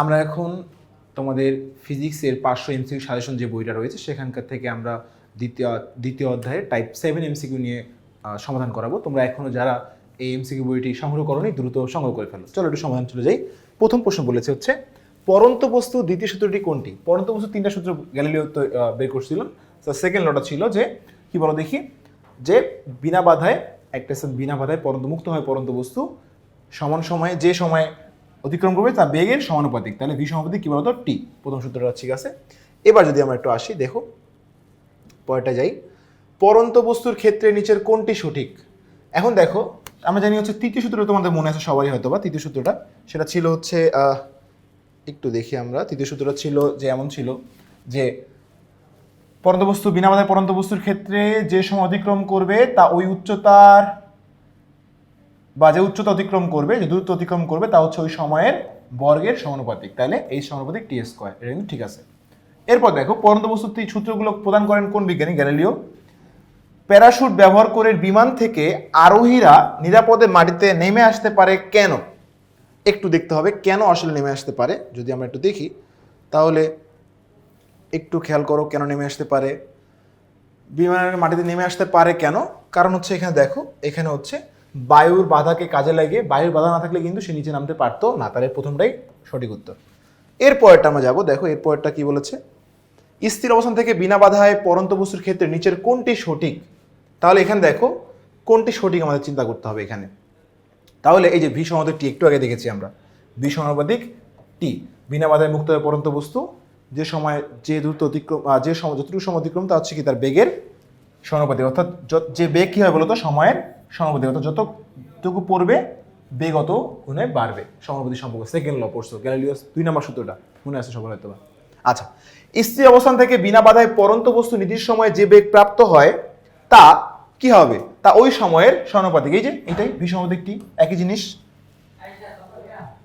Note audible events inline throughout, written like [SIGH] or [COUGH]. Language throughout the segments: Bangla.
আমরা এখন তোমাদের ফিজিক্সের পাঁচশো এমসিকিউ সাজেশন যে বইটা রয়েছে, সেখানকার থেকে আমরা দ্বিতীয় দ্বিতীয় অধ্যায়ে টাইপ সেভেন এমসিকিউ নিয়ে সমাধান করাবো। তোমরা এখনও যারা এই এমসিকিউ বইটি সংগ্রহ করোনি, দ্রুত সংগ্রহ করে ফেলো। চলো একটু সমাধান চলে যাই। প্রথম প্রশ্ন বলেছে হচ্ছে, পরন্ত বস্তু দ্বিতীয় সূত্রটি কোনটি? পরন্ত বস্তু তিনটা সূত্র গ্যালিলিও বের করছিল সেকেন্ড লটা ছিল যে, কি বলো দেখি? যে বিনা বাধায়, একটা বিনা বাধায় পরন্ত মুক্ত হয় পরন্ত বস্তু। সমান সময়ে, যে সময় অতিক্রম করবে তা বেগের সমানুপাতিক। তাহলে ভি সমানুপাতিক কি বলতো? টি প্রথম সূত্রটা ঠিক আছে। এবার যদি আমরা একটু আসি, দেখো, পরেরটা যাই। পরন্ত বস্তুর ক্ষেত্রে নিচের কোনটি সঠিক? এখন দেখো, আমরা জানি হচ্ছে তৃতীয় সূত্রটা তোমাদের মনে আছে, সবারই হয়তো বা তৃতীয় সূত্রটা। সেটা ছিল হচ্ছে একটু দেখি আমরা। তৃতীয় সূত্রটা ছিল যে এমন ছিল যে পরন্ত বস্তু বিনা বাধায় পরন্ত বস্তুর ক্ষেত্রে যে সময় অতিক্রম করবে, তা ওই উচ্চতার বা যে উচ্চতা অতিক্রম করবে, যে দূরত্ব অতিক্রম করবে, তা হচ্ছে ওই সময়ের বর্গের সমানুপাতিক। তাহলে এই সমানুপাতিক টি স্কোয়ার, এটা কিন্তু ঠিক আছে। এরপর দেখো পরন্ত বস্তুর এই সূত্রগুলো প্রদান করেন কোন বিজ্ঞানী? গ্যালিলিও। প্যারাশুট ব্যবহার করে বিমান থেকে আরোহীরা নিরাপদে মাটিতে নেমে আসতে পারে কেন? একটু দেখতে হবে, কেন আসলে নেমে আসতে পারে? যদি আমরা একটু দেখি, তাহলে একটু খেয়াল করো, কেন নেমে আসতে পারে? বিমানের মাটিতে নেমে আসতে পারে কেন? কারণ হচ্ছে এখানে দেখো, এখানে হচ্ছে বায়ুর বাধাকে কাজে লাগিয়ে, বায়ুর বাধা না থাকলে কিন্তু সে নিচে নামতে পারতো না। তাহলে প্রথমটাই সঠিক উত্তর। এরপরটা আমরা যাব। দেখো এরপরটা কি বলেছে? স্থির অবস্থান থেকে বিনা বাধায় পরন্ত বস্তুর ক্ষেত্রে নিচের কোনটি সঠিক? তাহলে এখানে দেখো, কোনটি সঠিক আমাদের চিন্তা করতে হবে এখানে। তাহলে এই যে ভি সমানুপাতিক টি, একটু আগে দেখেছি আমরা। ভি সমানুপাতিক টি, বিনা বাধায় মুক্ত হয়ে পরন্ত বস্তু। যে সময়, যে দ্রুত অতিক্রম যে যতটুকু সময় অতিক্রম, তা হচ্ছে কি তার বেগের সমানুপাতিক। অর্থাৎ যে বেগ কী হয় বলতো? সময়ের সমানুপাতিক। অর্থাৎ যতটুকু পড়বে, বেগ অত গুণে বাড়বে। সমানুপাতিক সম্পর্ক সেকেন্ড ল পড়ছো। গ্যালিলিয়াস দুই নম্বর সূত্রটা। মনে আছে সবার হয়তো। আচ্ছা। স্থির অবস্থান থেকে বিনা বাধায় পরন্ত বস্তু নির্দিষ্ট সময়ে যে বেগ প্রাপ্ত হয়, তা কি হবে? তা ওই সময়ের সমানুপাতিক। এই যে এটাই বিষমানুপাতিক টি। একই জিনিস।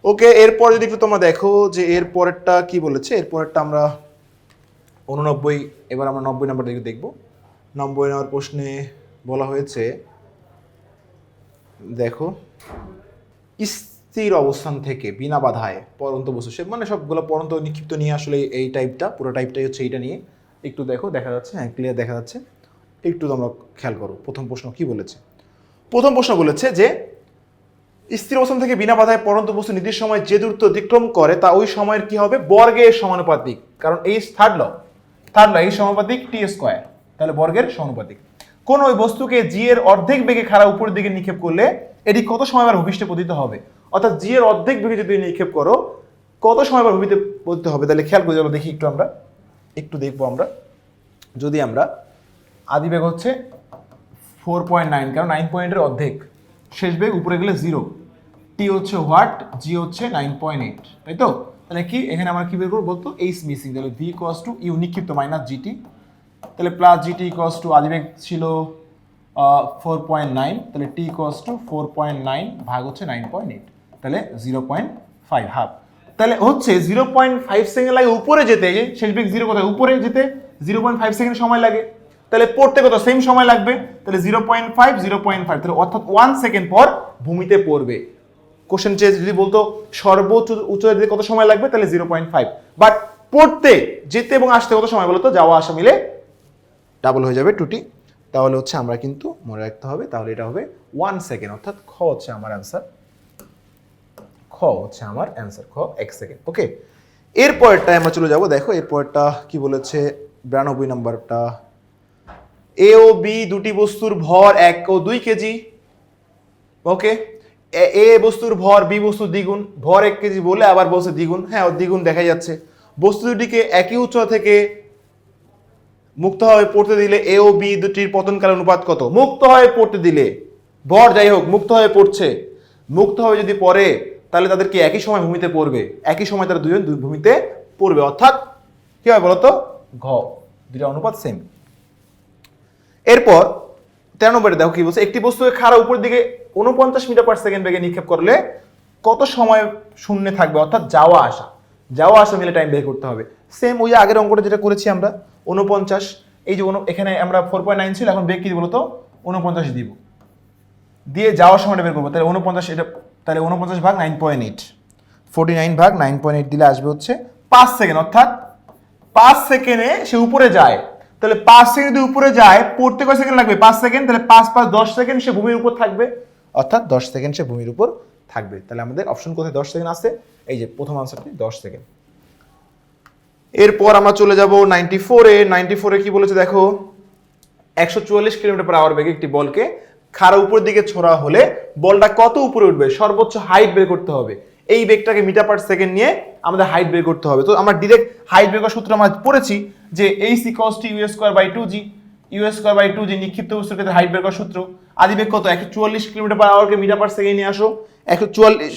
ওকে, এরপর যদি একটু তোমরা দেখো যে এর পরেরটা কি বলেছে? এর পরেরটা আমরা উননব্বই, এবার আমরা নব্বই নম্বর দেখব। নব্বই নম্বর প্রশ্নে বলা হয়েছে, দেখো, স্থির অবস্থান থেকে বিনা বাধায় পরন্ত বস্তু, সে মানে সবগুলো পরন্ত নিক্ষিপ্ত নিয়ে আসলে এই টাইপটা, পুরো টাইপটাই হচ্ছে এইটা নিয়ে। একটু দেখো, দেখা যাচ্ছে হ্যাঁ ক্লিয়ার দেখা যাচ্ছে। একটু তোমরা খেয়াল করো, প্রথম প্রশ্ন কি বলেছে? প্রথম প্রশ্ন বলেছে যে, স্থির অবস্থান থেকে বিনা বাধায় পরন্ত বস্তু নির্দিষ্ট সময় যে দূরত্ব অতিক্রম করে, তা ওই সময়ের কি হবে? বর্গের সমানুপাতিক। কারণ এই থার্ড ল থার্ড ল এই সমানুপাতিক টি স্কোয়ার তাহলে বর্গের সমানুপাতিক। কোন ওই বস্তুকে জি এর অর্ধেক বেগে খাড়া উপরের দিকে নিক্ষেপ করলে এটি কত সময় আবার ভূপৃষ্ঠে পতিত হবে? অর্থাৎ জি এর অর্ধেক বেগে যদি নিক্ষেপ করো, কত সময় আবার ভূমিতে পতিত হবে? তাহলে খেয়াল করে যাব দেখি একটু আমরা। একটু দেখব আমরা। যদি আমরা, আদি বেগ হচ্ছে ফোর পয়েন্ট নাইন কারণ নাইন পয়েন্টের অর্ধেক। শেষ বেগ উপরে গেলে জিরো টি হচ্ছে হোয়াট জি হচ্ছে নাইন পয়েন্ট এইট তাই তো? তাহলে কি? এখানে আমরা কি বের করব বলতো? এইচ মিসিং তাহলে ভি কস টু ইউ নিক্ষিপ্ত মাইনাস জিটি তাহলে plus G T equals to বেগ ছিল ফোর পয়েন্ট নাইন তাহলে T equals to four point nine ভাগ হচ্ছে নাইন পয়েন্ট এইট তাহলে জিরো পয়েন্ট ফাইভ হাফ তাহলে হচ্ছে জিরো পয়েন্ট ফাইভ সেকেন্ড লাগে উপরে যেতে শেষ বেগ জিরো কোথায়? উপরে যেতে জিরো পয়েন্ট ফাইভ সেকেন্ড সময় লাগে। তাহলে পড়তে কত? সেম সময় লাগবে। তাহলে zero point five zero point five তাহলে অর্থাৎ ওয়ান সেকেন্ড পর ভূমিতে পড়বে। কোশ্চেন চেয়ে যদি বলতো, সর্বোচ্চ উচ্চতা দিতে কত সময় লাগবে? তাহলে জিরো পয়েন্ট ফাইভ বাট পড়তে, যেতে এবং আসতে কত সময় বলতো? যাওয়া আসা মিলে ডাবল হয়ে যাবে টুটি। তাহলে হচ্ছে আমরা কিন্তু মনে রাখতে হবে, তাহলে এটা হবে ওয়ান সেকেন্ড অর্থাৎ খ হচ্ছে আমার অ্যান্সার খ হচ্ছে আমার অ্যান্সার খ এক সেকেন্ড ওকে এরপরেরটায় আমরা চলে যাব, দেখো এরপরটা কি বলেছে, বিরানব্বই নাম্বারটা। এ ও বি দুটি বস্তুর ভর এক ও দুই কেজি ওকে এ বস্তুর ভর, বি বস্তুর দ্বিগুণ, ভর এক কেজি বলে আবার বলছে দ্বিগুণ হ্যাঁ দ্বিগুণ দেখা যাচ্ছে। বস্তু দুটিকে একই উচ্চতা থেকে মুক্ত হয়ে পড়তে দিলে এ ও বি দুটির পতনকাল অনুপাত কত? মুক্ত হয়ে পড়তে দিলে ভর যাই হোক, মুক্ত হয়ে পড়ছে। মুক্ত হয়ে যদি পড়ে, তাহলে তাদেরকে একই সময় ভূমিতে পড়বে? একই সময় তারা দুজন দুই ভূমিতে পড়বে। অর্থাৎ কি হয় বলতো? ঘ। দুটা অনুপাত সেম এরপর, তেরো নম্বরে দেখো কি বলছে, একটি বস্তুকে খাড়া উপর দিকে উনপঞ্চাশ মিটার পার সেকেন্ড বেগে নিক্ষেপ করলে কত সময় শূন্যে থাকবে? অর্থাৎ যাওয়া আসা। যাওয়া আসা মিলে টাইম বের করতে হবে। সেম ওই আগের অঙ্কটা যেটা করেছি আমরা উনপঞ্চাশ এই যে এখানে আমরা ফোর পয়েন্ট নাইন ছিল, এখন বেগ কি বলতো? উনপঞ্চাশ দিব। দিয়ে যাওয়ার সময়টা বের করব, তাহলে উনপঞ্চাশ এটা, তাহলে উনপঞ্চাশ ভাগ nine point eight forty nine ভাগ নাইন পয়েন্ট এইট দিলে আসবে হচ্ছে পাঁচ সেকেন্ড অর্থাৎ পাঁচ সেকেন্ডে সে উপরে যায়। তাহলে পাঁচ সেকেন্ড যদি উপরে যায় পড়তে কয় সেকেন্ড লাগবে? পাঁচ সেকেন্ড তাহলে পাঁচ পাঁচ দশ সেকেন্ড সে ভূমির উপর থাকবে। অর্থাৎ দশ সেকেন্ড সে ভূমির উপর থাকবে। তাহলে আমাদের অপশন কোথায়? দশ সেকেন্ড আছে। এই যে প্রথম আনসারটি দশ সেকেন্ড এরপর আমরা চলে যাব নাইনটি ফোরে নাইনটি ফোরে কি বলেছে দেখো? একশো চুয়াল্লিশ কিলোমিটার পার আওয়ার বেগে একটি বলকে। খাড়া উপরের দিকে ছোড়া হলে বলটা কত উপরে উঠবে? সর্বোচ্চ হাইট বের করতে হবে। এই বেগটাকে মিটার পার সেকেন্ড নিয়ে আমাদের হাইট বের করতে হবে। তো আমরা ডিরেক্ট হাইট বের করার সূত্র আমরা পড়েছি যে H equals to U square by two G U square by two G নিক্ষিপ্ত বস্তুর ক্ষেত্রে হাইট বের করার সূত্র। আদি বেগ কত? একশো চুয়াল্লিশ কিলোমিটার পার আওয়ারকে মিটার পার সেকেন্ড নিয়ে আসো। একশো চুয়াল্লিশ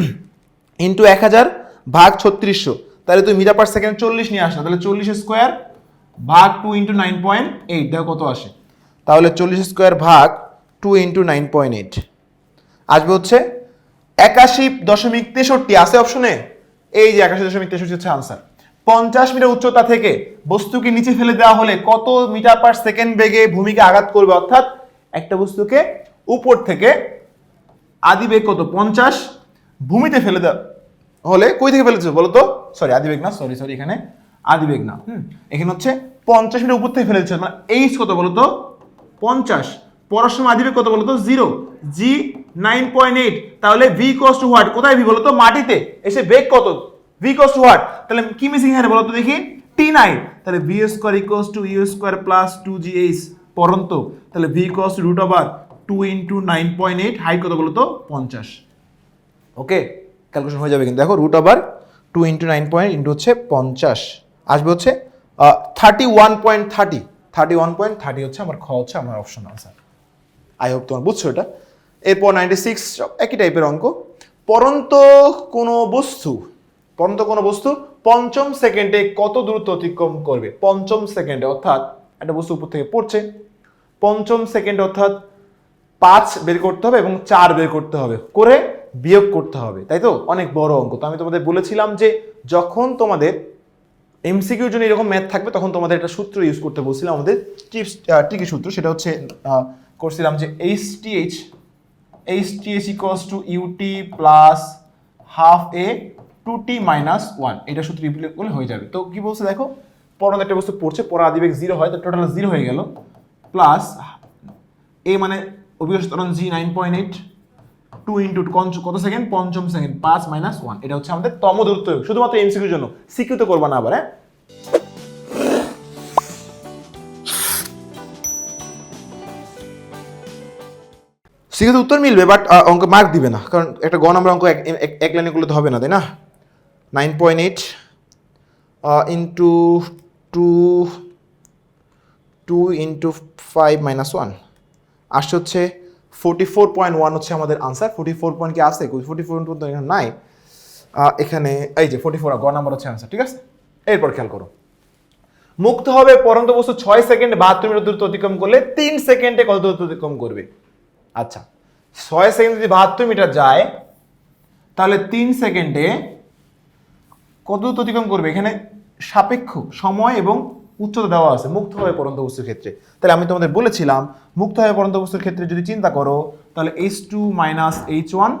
[CLEARS THROAT] ইন্টু এক হাজার ভাগ ছত্রিশশো। তাহলে তুই মিটার পার সেকেন্ড চল্লিশ নিয়ে আসো তাহলে চল্লিশ স্কোয়ার ভাগ two into nine point eight দেখো কত আসে। তাহলে চল্লিশ স্কোয়ার ভাগ two into nine point eight আসবে হচ্ছে একাশি দশমিক তেষট্টি, আছে অপশনে এই যে একাশি দশমিক তেষট্টি হচ্ছে আনসার পঞ্চাশ মিটার উচ্চতা থেকে বস্তুকে নিচে ফেলে দেওয়া হলে কত মিটার পার সেকেন্ড বেগে ভূমিকে আঘাত করবে? অর্থাৎ একটা বস্তুকে উপর থেকে আদি বেগ কত? পঞ্চাশ। ভূমিতে ফেলে দেওয়া হলে কই থেকে ফেলেছে বলো তো? সরি আদি বেগ না সরি সরি এখানে আদি বেগ না হুম, এখানে হচ্ছে পঞ্চাশ মিটার উপর থেকে ফেলেছে মানে এইচ কত বলো তো? পঞ্চাশ। পড়ার সময় আদি বেগ কত বলো তো? Zero G nine point eight তাহলে ভি কস টু হোয়াট কোথায় ভি বলো তো? মাটিতে। এসে বেগ কত? ভি কস টু হোয়াট তাহলে কি মিসিং হ্যাঁ বলো তো দেখি? টি নাইন তাহলে V square equals to U square plus two G H পরন্ত। তাহলে V equals root over two into nine point eight height কত বলো তো? পঞ্চাশ। ওকে ক্যালকুলেশন হয়ে যাবে কিন্তু। দেখো root over two into nine point into হচ্ছে পঞ্চাশ। আসবে হচ্ছে thirty one point thirty thirty one point thirty হচ্ছে আমার খ হচ্ছে আমার অপশন আনসার আই হোপ তোমার বুঝছ এটা। এরপর নাইনটি সিক্স একই টাইপের অঙ্ক। পরন্ত কোনো বস্তু, পরন্ত কোনো বস্তু পঞ্চম সেকেন্ডে কত দূরত্ব অতিক্রম করবে? পঞ্চম সেকেন্ডে অর্থাৎ একটা বস্তু উপর থেকে পড়ছে। পঞ্চম সেকেন্ড অর্থাৎ পাঁচ বের করতে হবে এবং চার বের করতে হবে। করে বিয়োগ করতে হবে, তাই তো? অনেক বড় অঙ্ক। তো আমি তোমাদের বলেছিলাম যে যখন তোমাদের এমসিকিউর জন্য এরকম ম্যাথ থাকবে, তখন তোমাদের একটা সূত্র ইউজ করতে বলছিলাম আমাদের টিপস টিকি সূত্র। সেটা হচ্ছে করছিলাম যে H T H H T H equals to U T plus half A two T minus one এটা সূত্র রিপ্লে করলে হয়ে যাবে। তো কি বলছে দেখো? পড়ানো একটা বস্তু পড়ছে, পড়া আদিবেগ জিরো হয়, তো টোটাল জিরো হয়ে গেল। প্লাস এ মানে অভিজ্ঞ তরণ G nine point eight two into কত সেকেন্ড পঞ্চম সেকেন্ড পাঁচ মাইনাস ওয়ান এটা হচ্ছে আমাদের তম দূরত্ব শুধুমাত্র এমসিকিউর জন্য। সিকিউ তো করবা না আবার হ্যাঁ? সিকিউতে উত্তর মিলবে বাট অঙ্ক মার্ক দিবে না। কারণ একটা গ নাম্বার অঙ্ক এক লাইনে করলে তো হবে না, তাই না? Nine point eight into two two into five minus one আসছে হচ্ছে ফোর্টি ফোর পয়েন্ট ওয়ান হচ্ছে আমাদের আনসার ফোর্টি ফোর পয়েন্ট কি আছে? ফোর্টি ফোর পয়েন্ট এখানে নাই। এখানে, এই যে ফোর্টি ফোর গ নাম্বার হচ্ছে আনসার ঠিক আছে? এরপর খেয়াল করো। মুক্ত হবে পরন্ত বস্তু ছয় সেকেন্ড বাহাত্তর মিটার দূরত্ব অতিক্রম করলে তিন সেকেন্ডে কত দূরত্ব অতিক্রম করবে? আচ্ছা ছয় সেকেন্ড যদি বাহাত্তর মিটার যায়, তাহলে তিন সেকেন্ডে কত দূরত্ব অতিক্রম করবে? এখানে সাপেক্ষ, সময় এবং উচ্চতা দেওয়া আছে, মুক্ত হবে পরন্ত বস্তুর ক্ষেত্রে। তাহলে আমি তোমাদের বলেছিলাম, মুক্ত হবে পরন্ত বস্তুর ক্ষেত্রে যদি চিন্তা করো, তাহলে H two minus H one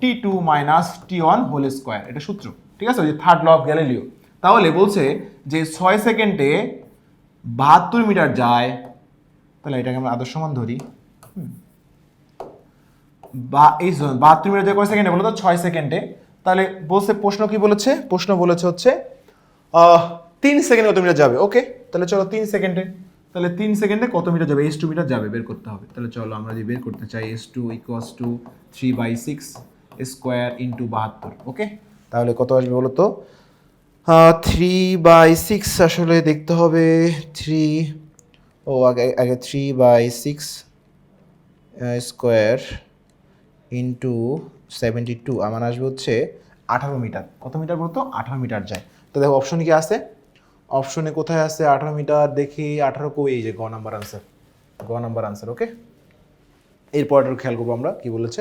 T two minus T one whole square এটা সূত্র, ঠিক আছে? ওই যে থার্ড ল অফ গ্যালিলিও তাহলে বলছে যে ছয় সেকেন্ডে বাহাত্তর মিটার যায়, তাহলে এটাকে আমরা আদর্শ আদর্শমান ধরি। বা, এই বাহাত্তর মিটার যায় কয় সেকেন্ডে বলো তো ছয় সেকেন্ডে। তাহলে বলছে, প্রশ্ন কি বলেছে? প্রশ্ন বলেছে হচ্ছে তিন সেকেন্ডে কত মিটার যাবে? ওকে তাহলে চলো তিন সেকেন্ডে, তাহলে তিন সেকেন্ডে কত মিটার যাবে? এস টু মিটার যাবে, বের করতে হবে। তাহলে চলো আমরা যদি বের করতে চাই S two equals to three by six square into বাহাত্তর ওকে তাহলে কত আসবে বলো তো? থ্রি বাই সিক্স আসলে দেখতে হবে থ্রি ও, আগে আগে three by six square into seventy two আমার আসবে হচ্ছে আঠারো মিটার। কত মিটার বলতো আঠারো মিটার যায়। তো দেখো অপশন কি আছে? অপশনে কোথায় আছে? আঠারো মিটার, দেখি। আঠারো কো এই যে গ নাম্বার আনসার গ নাম্বার আনসার ওকে এরপর খেয়াল করব আমরা, কি বলেছে?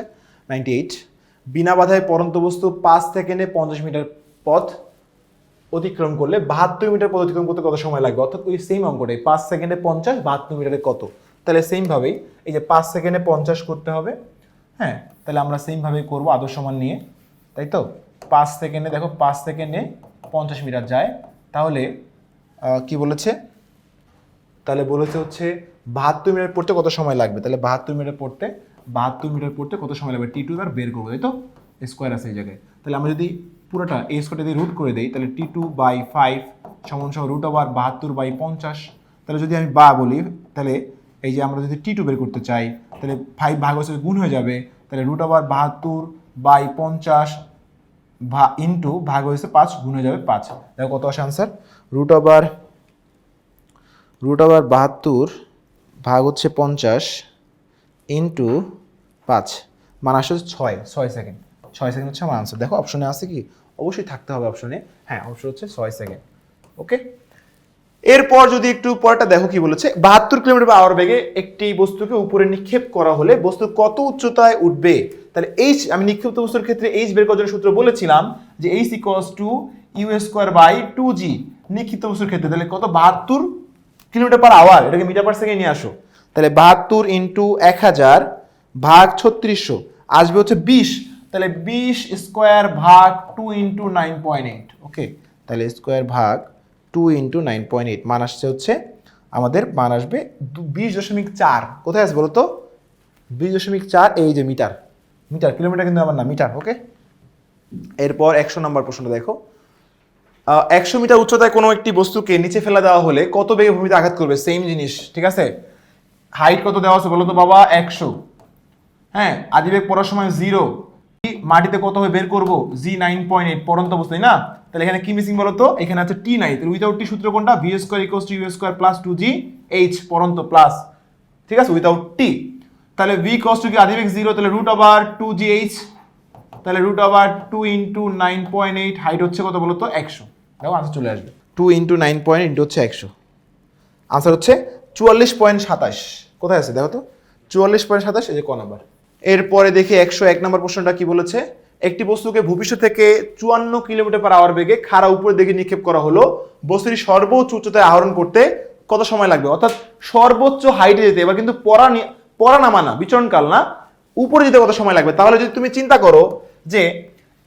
নাইনটি এইট বিনা বাধায় পরন্ত বস্তু পাঁচ সেকেন্ডে পঞ্চাশ মিটার পথ অতিক্রম করলে বাহাত্তর মিটার পথ অতিক্রম করতে কত সময় লাগবে? অর্থাৎ ওই সেম অঙ্কটাই। পাঁচ সেকেন্ডে পঞ্চাশ, বাহাত্তর মিটারে কত? তাহলে সেমভাবেই এই যে পাঁচ সেকেন্ডে পঞ্চাশ করতে হবে। হ্যাঁ তাহলে আমরা সেমভাবেই করব আদর্শ মান নিয়ে। তাই তো? পাঁচ সেকেন্ডে দেখো, পাঁচ সেকেন্ডে পঞ্চাশ মিটার যায়। তাহলে কি বলেছে? তাহলে বলেছে হচ্ছে বাহাত্তর মিটার পড়তে কত সময় লাগবে? তাহলে বাহাত্তর মিটার পড়তে, বাহাত্তর মিটার পড়তে কত সময় লাগবে? টি টু এবার বের করব, তাই তো? স্কোয়ার আছে এই জায়গায়। তাহলে আমরা যদি পুরোটা এই স্কোয়ারটা যদি রুট করে দিই, তাহলে টি টু বাই ফাইভ সমান সমান রুট ওভার বাহাত্তর বাই পঞ্চাশ। তাহলে যদি আমি বা বলি, তাহলে এই যে আমরা যদি টি টু বের করতে চাই, তাহলে ফাইভ ভাগ হচ্ছে গুণ হয়ে যাবে। তাহলে রুট ওভার বাহাত্তর বাই পঞ্চাশ ভা ইন্টু ভাগ হয়েছে পাঁচ, গুণ হয়ে যাবে পাঁচ। দেখো কত আসে answer root over root over বাহাত্তর ভাগ হচ্ছে পঞ্চাশ ইন্টু পাঁচ। মানে আসলে ছয় ছয় সেকেন্ড ছয় সেকেন্ড হচ্ছে আমার আনসার দেখো অপশনে আছে কি? অবশ্যই থাকতে হবে অপশনে হ্যাঁ অপশন হচ্ছে ছয় সেকেন্ড ওকে এরপর যদি একটু পরটা দেখো কি বলেছে, বাহাত্তর কিলোমিটার আওয়ার বেগে একটি বস্তুকে উপরে নিক্ষেপ করা হলে বস্তু কত উচ্চতায় উঠবে? তাহলে এইচ আমি নিক্ষিপ্ত বস্তুর ক্ষেত্রে এইচ বের করার সূত্র বলেছিলাম যে H equals to U square by two G নিক্ষিপ্ত বস্তুর ক্ষেত্রে তাহলে কত? বাহাত্তর কিলোমিটার পার আওয়ার এটাকে মিটার পার সেকেন্ড নিয়ে আসো। তাহলে বাহাত্তর ইন্টু এক হাজার ভাগ ছত্রিশশো আসবে হচ্ছে বিশ। তাহলে বিশ স্কোয়ার ভাগ two into nine point eight okay তাহলে স্কোয়ার ভাগ two into nine point eight মান আসছে হচ্ছে আমাদের, মান আসবে বিশ দশমিক চার। কোথায় আসবে বলো তো বিশ দশমিক চার, এই যে মিটার মিটার কিলোমিটার কিন্তু আমার না মিটার ওকে এরপর একশো নম্বর প্রশ্নটা দেখো। একশো মিটার উচ্চতায় কোনো একটি বস্তুকে নিচে ফেলা দেওয়া হলে কত বেগে ভূমিতে আঘাত করবে? সেম জিনিস, ঠিক আছে? হাইট কত দেওয়া আছে বলো তো বাবা? একশো। হ্যাঁ আদিবেগ পড়ার সময় জিরো মাটিতে কত বের করব? জি নাইন পয়েন্ট এইট পরন্ত তাই না? তাহলে এখানে কি মিসিং বলো তো? এখানে আছে টি নাই তাহলে উইথাউট টি সূত্র কোনটা? V square equals to U square plus two G H পরন্ত প্লাস ঠিক আছে? উইথাউট টি তাহলে ভি কস টু কি আদিবেগ জিরো তাহলে root over two G H তাহলে root over two into nine point eight height হচ্ছে কত বলো তো? একশো। দেখো আনসার চলে আসবে। Two into nine point into হচ্ছে একশো। আনসার হচ্ছে চুয়াল্লিশ পয়েন্ট সাতাশ। কোথায় আছে? দেখো তো। চুয়াল্লিশ পয়েন্ট সাতাশ, এই যে ক নাম্বার এরপরে দেখি একশো এক নম্বর প্রশ্নটা কি বলেছে? একটি বস্তুকে ভূপৃষ্ঠ থেকে চুয়ান্ন কিলোমিটার পার আওয়ার বেগে খাড়া উপরের দিকে নিক্ষেপ করা হলো। বস্তুটি সর্বোচ্চ উচ্চতায় আহরণ করতে কত সময় লাগবে? অর্থাৎ সর্বোচ্চ হাইটে যেতে, এবার কিন্তু পড়া পড়া নামা না, বিচরণকাল না, উপরে যেতে কত সময় লাগবে? তাহলে যদি তুমি চিন্তা করো যে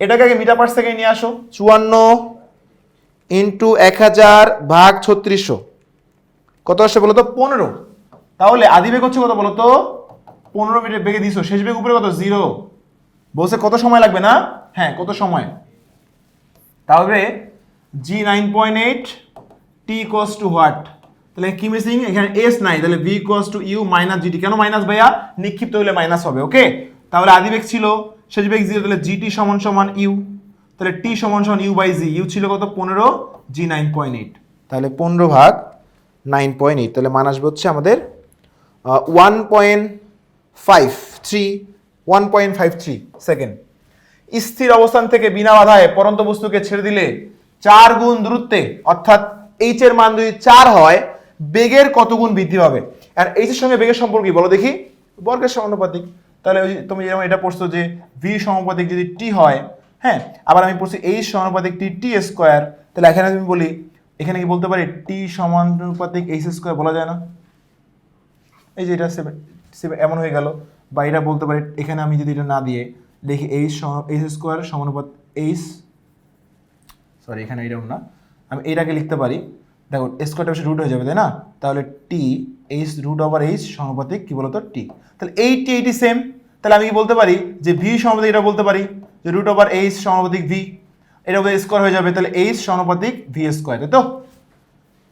এটাকে আগে মিটার পার সেকেন্ড নিয়ে আসো, চুয়ান্ন ইন্টু এক হাজার ভাগ ছত্রিশশো। কত আসছে বলো তো? পনেরো। তাহলে আদি বেগ হচ্ছে কত বলো তো? পনেরো মিনিট বেগে দিছো। শেষ বেগ উপরে কত? জিরো। বলছে কত সময় লাগবে না? হ্যাঁ কত সময়? তাহলে G nine point eight, T equals to what? তাহলে কি মিসিং? এখানে এস নাই। তাহলে V equals to U minus G T কেন মাইনাস ভাইয়া? নিক্ষিপ্ত হলে মাইনাস হবে, ওকে? তাহলে আদি বেগ ছিল। শেষ বেগ জিরো, তাহলে জিটি সমান সমান ইউ। তাহলে টি সমান সমান ইউ বাই জি ইউ ছিল কত? পনেরো জি নাইন পয়েন্ট এইট তাহলে পনেরো ভাগ নাইন পয়েন্ট এইট তাহলে মান আসবে হচ্ছে আমাদের one point five three one point five three second স্থির অবস্থান থেকে বিনা বাধায় পরন্ত বস্তুকে ছেড়ে দিলে চার গুণ দূরত্বে অর্থাৎ এইচ এর মান যদি চার হয় বেগের কত গুণ বৃদ্ধি পাবে? আর এইচ এর সঙ্গে বেগের সম্পর্ক বলো দেখি। বর্গের সমানুপাতিক। তাহলে তুমি যেমন এটা পড়ছো যে ভি সমানুপাতিক যদি টি হয় হ্যাঁ আবার আমি পড়ছি এইচ সমানুপাতিক টি স্কোয়ার তাহলে এখানে আমি বলি, এখানে কি বলতে পারি? টি সমানুপাতিক এইচ স্কোয়ার বলা যায় না? এই যে এটা এমন হয়ে গেল। বা এটা বলতে পারি, এখানে আমি যদি এটা না দিয়ে লিখি এইচ এইচ স্কোয়ার সমানুপাত এইচ সরি এখানে এরকম না। আমি এটাকে লিখতে পারি। দেখো স্কোয়ারটা বেশি রুট হয়ে যাবে, তাই না? তাহলে T H root over H সমানুপাতিক কি বলতো? টি তাহলে এই টি এইটি সেম তাহলে আমি কি বলতে পারি? যে ভি সমানুপাতিক এটা বলতে পারি। যে রুট ওভার এইচ সমানুপাতিক ভি এটা স্কোয়ার হয়ে যাবে, তাহলে এইচ সমানুপাতিক ভি স্কোয়ার তাই তো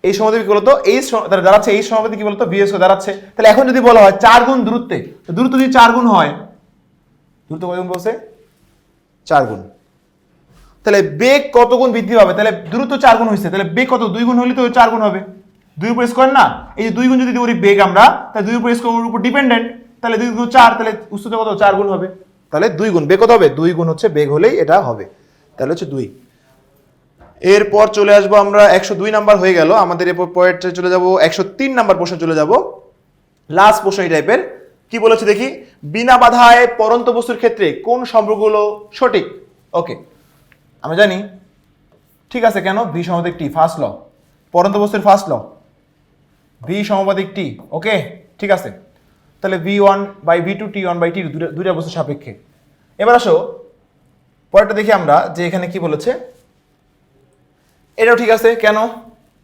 এই সমানুপাতিক কি বলতো? এই তাহলে দাঁড়াচ্ছে এই সমানুপাতিক কি বলতো? ভিএস দাঁড়াচ্ছে। তাহলে এখন যদি বলা হয় চার গুণ দূরত্বে দূরত্ব যদি চার গুণ হয়, দূরত্ব কত গুণ বলছে? চার গুণ। তাহলে বেগ কত গুণ বৃদ্ধি পাবে? তাহলে দূরত্ব চার গুণ হয়েছে, তাহলে বেগ কত? দুই গুণ হলে তো চার গুণ হবে। দুই উপর স্কোয়ার না? এই যে দুই গুণ যদি করি বেগ আমরা, তাহলে দুই উপর স্কোয়ার উপর ডিপেন্ডেন্ট তাহলে দুই গুণ চার, তাহলে উচ্চতা কত? চার গুণ হবে। তাহলে দুই গুণ বেগ কত হবে? দুই গুণ হচ্ছে বেগ হলেই এটা হবে। তাহলে হচ্ছে দুই। এরপর চলে আসব আমরা, একশো দুই নাম্বার হয়ে গেল। আমাদের এরপর পয়েন্টে চলে যাব, একশো তিন নাম্বার প্রশ্নে চলে যাব। লাস্ট প্রশ্ন এই টাইপের কি বলেছে দেখি? বিনা বাধায় পরন্ত বস্তুর ক্ষেত্রে কোন সম্পর্কগুলো সঠিক? ওকে আমি জানি। ঠিক আছে কেন? ভি সমাধিক টি ফার্স্ট ল পরন্ত বস্তুর ফার্স্ট ল ভি সমাধিক টি ওকে ঠিক আছে। তাহলে V one by V two T one by T দুইটা বস্তুর সাপেক্ষে। এবার আসো, পরেরটা দেখি আমরা যে এখানে কি বলেছে। এটাও ঠিক আছে, কেন?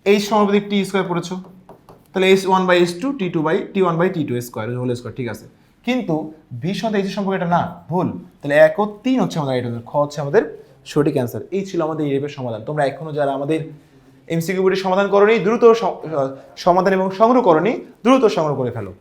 এইচ সমানুপাতিক টি স্কোয়ার পড়েছো। তাহলে H one by H two T two by T one by T two square whole square ঠিক আছে। কিন্তু ভির সাথে এইচের সম্পর্ক এটা না, ভুল। তাহলে এক ও তিন হচ্ছে আমাদের এটা, খ হচ্ছে আমাদের সঠিক অ্যান্সার এই ছিল আমাদের এই টাইপের সমাধান। তোমরা এখনও যারা আমাদের এমসিকিউ বইটি সমাধান করনি, দ্রুত সমাধান এবং সংগ্রহ করনি, দ্রুত সংগ্রহ করে ফেলো।